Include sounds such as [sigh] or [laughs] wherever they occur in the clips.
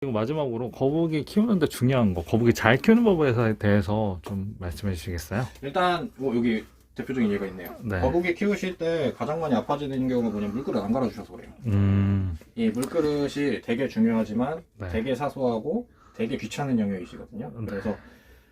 그리고 마지막으로 거북이 키우는데 중요한 거, 거북이 잘 키우는 법에 대해서 좀 말씀해 주시겠어요? 일단 뭐 여기 대표적인 예가 있네요. 네. 거북이 키우실 때 가장 많이 아파지는 경우가 뭐냐면 물그릇 안 갈아주셔서 그래요. 음, 이 물그릇이 되게 중요하지만 네. 되게 사소하고 되게 귀찮은 영역이시거든요. 네. 그래서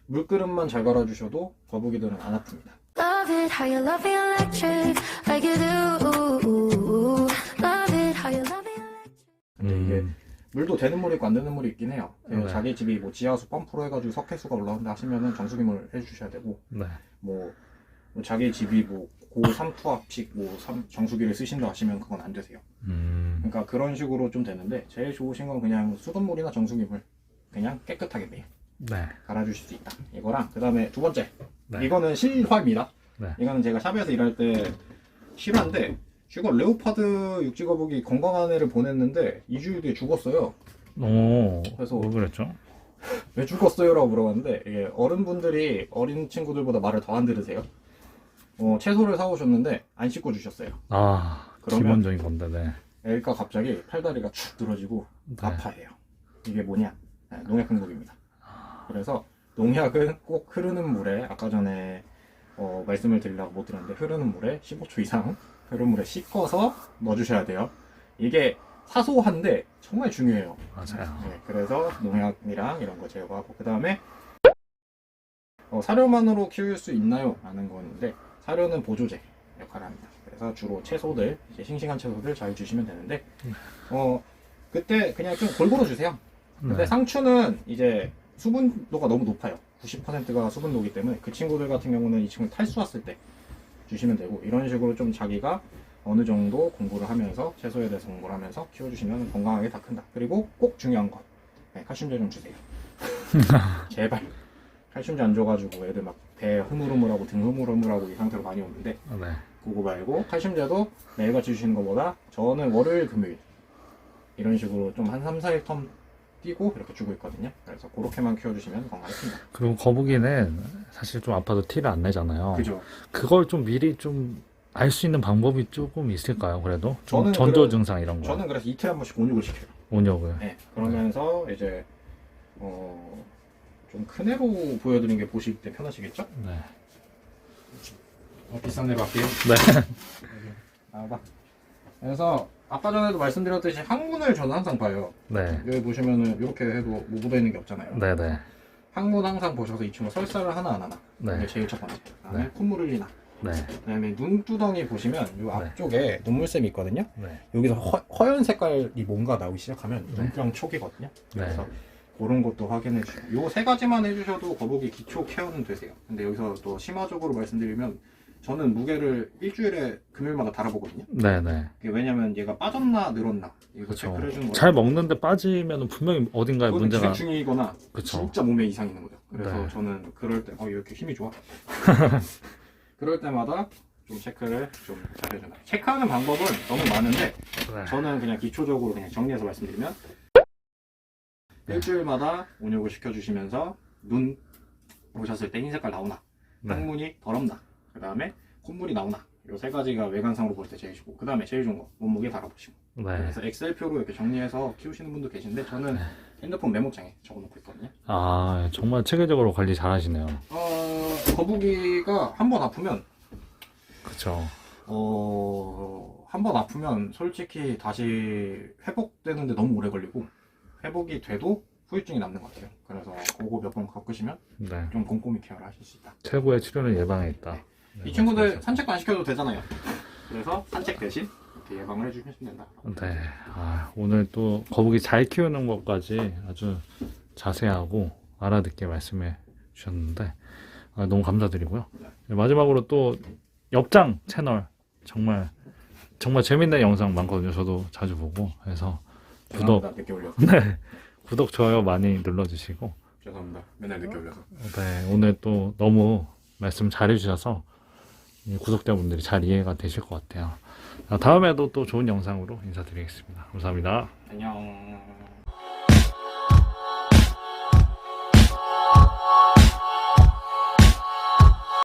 물그릇만 잘 갈아주셔도 거북이들은 안 아픕니다. Love it how you love me electric, like you do. Love it how you love me electric. 근데 이게 음, 물도 되는 물이 있고 안 되는 물이 있긴 해요. 그 네. 자기 집이 뭐 지하수 펌프로 해가지고 석회수가 올라온다 하시면은 정수기물 해주셔야 되고 네. 뭐, 뭐 자기 집이 뭐 고삼투압식 뭐 삼- 정수기를 쓰신다 하시면 그건 안 되세요. 음, 그러니까 그런 식으로 좀 되는데 제일 좋으신 건 그냥 수돗물이나 정수기물 그냥 깨끗하게 매일 네. 갈아주실 수 있다. 이거랑 그 다음에 두 번째 네. 이거는 실화입니다. 네. 이거는 제가 샵에서 일할 때 실화인데 지금 레오파드 육지 거북이 건강한 애를 보냈는데 2주일 뒤에 죽었어요. 오, 그래서- 왜 그랬죠? 왜 죽었어요라고 물어봤는데 이게 어른분들이 어린 친구들보다 말을 더 안 들으세요. 어, 채소를 사오셨는데 안 씻고 주셨어요. 아, 그러면- 기본적인 건데, 네. 애가 갑자기 팔다리가 축 늘어지고 네. 아파해요. 이게 뭐냐? 네, 농약 행복입니다. 그래서 농약은 꼭 흐르는 물에 아까 전에 어, 말씀을 드리려고 못 드렸는데 흐르는 물에 15초 이상 흐르는 물에 씻어서 넣어주셔야 돼요. 이게 사소한데 정말 중요해요. 맞아요. 네, 그래서 농약이랑 이런 거 제거하고 그 다음에 어, 사료만으로 키울 수 있나요? 라는 건데 사료는 보조제 역할을 합니다. 그래서 주로 채소들 이제 싱싱한 채소들 잘 주시면 되는데 어 그때 그냥 좀 골고루 주세요. 근데 네. 상추는 이제 수분도가 너무 높아요. 90%가 수분도기 때문에 그 친구들 같은 경우는 이 친구 탈수 왔을 때 주시면 되고 이런 식으로 좀 자기가 어느 정도 공부를 하면서 채소에 대해서 공부를 하면서 키워주시면 건강하게 다 큰다. 그리고 꼭 중요한 거 네, 칼슘제 좀 주세요. [laughs] 제발 칼슘제 안 줘가지고 애들 막 배 흐물흐물하고 등 흐물흐물하고 이 상태로 많이 오는데 네. 그거 말고 칼슘제도 매일같이 주시는 것보다 저는 월요일 금요일 이런 식으로 좀 한 3, 4일 텀 뛰고 이렇게 주고 있거든요 그래서 그렇게만 키워주시면 건강해집니다 그리고 거북이는 사실 좀 아파도 티를 안 내잖아요. 그죠 그걸 좀 미리 좀 알 수 있는 방법이 조금 있을까요? 그래도 좀 저는 전조 그래- 증상 이런 거 저는 그래서 이틀에 한 번씩 온육을 시켜요 온역을 네, 그러면서 이제 어, 좀 큰 애로 보여드리는 게 보실 때 편하시겠죠? 네. 어, 비싼 애로 할게요 네. 나와봐 그래서 아까 전에도 말씀드렸듯이 항문을 저는 항상 봐요 네. 여기 보시면은 이렇게 해도 뭐 묻어 있는 게 없잖아요 네, 네. 항문 항상 보셔서 이 친구 설사를 하나 안 하나 네. 이게 제일 첫 번째 그다음에 네. 콧물 흘리나 네. 그다음에 눈두덩이 보시면 요 앞쪽에 눈물샘이 있거든요 네. 여기서 허, 허연 색깔이 뭔가 나오기 시작하면 네. 눈병 초기거든요 네. 그래서 그런 것도 확인해 주시고 요세 가지만 해주셔도 거북이 기초 케어는 되세요 근데 여기서 또 심화적으로 말씀드리면 저는 무게를 일주일에 금요일마다 달아보거든요 네, 네. 그게 왜냐면 얘가 빠졌나 늘었나 이거 그렇죠. 체크를 해주는 거예요 잘 먹는데 빠지면 분명히 어딘가에 그거는 문제가 기생충이거나 그쵸. 진짜 몸에 이상이 있는 거죠. 그래서 네. 저는 그럴 때, 어, 이렇게 힘이 좋아. [laughs] 그럴 때마다 좀 체크를 좀 잘해주나. 체크하는 방법은 너무 많은데, 네. 저는 그냥 기초적으로 그냥 정리해서 말씀드리면, 네. 일주일마다 온욕을 시켜주시면서, 눈 보셨을 때 흰 색깔 나오나, 네. 항문이 더럽나, 그 다음에 콧물이 나오나, 요세 가지가 외관상으로 볼 때 제일 좋고, 그 다음에 제일 좋은 거, 몸무게 달아보시고. 네. 그래서 엑셀표로 이렇게 정리해서 키우시는 분도 계신데, 저는 핸드폰 메모장에 적어놓고 있거든요. 아, 정말 체계적으로 관리 잘 하시네요. 어, 거북이가 한 번 아프면, 그쵸. 어, 한 번 아프면 솔직히 다시 회복되는데 너무 오래 걸리고, 회복이 돼도 후유증이 남는 것 같아요. 그래서 그거 몇 번 겪으시면 네. 좀 꼼꼼히 케어를 하실 수 있다. 최고의 치료는 예방에 있다. 네, 이 친구들. 산책도 안 시켜도 되잖아요. 그래서 산책 대신 이렇게 예방을 해주시면 된다. 네. 아, 오늘 또 거북이 잘 키우는 것까지 아주 자세하고 알아듣게 말씀해 주셨는데 아, 너무 감사드리고요. 네, 마지막으로 또 옆장 채널 정말 정말 재밌는 영상 많거든요. 저도 자주 보고 해서 구독 죄송합니다. 늦게 올려서. [laughs] 네 구독 좋아요 많이 눌러주시고 죄송합니다. 맨날 늦게 올려서. 네 오늘 또 너무 말씀 잘해주셔서 이 구독자분들이 잘 이해가 되실 것 같아요. 아, 다음에도 또 좋은 영상으로 인사드리겠습니다. 감사합니다. 안녕.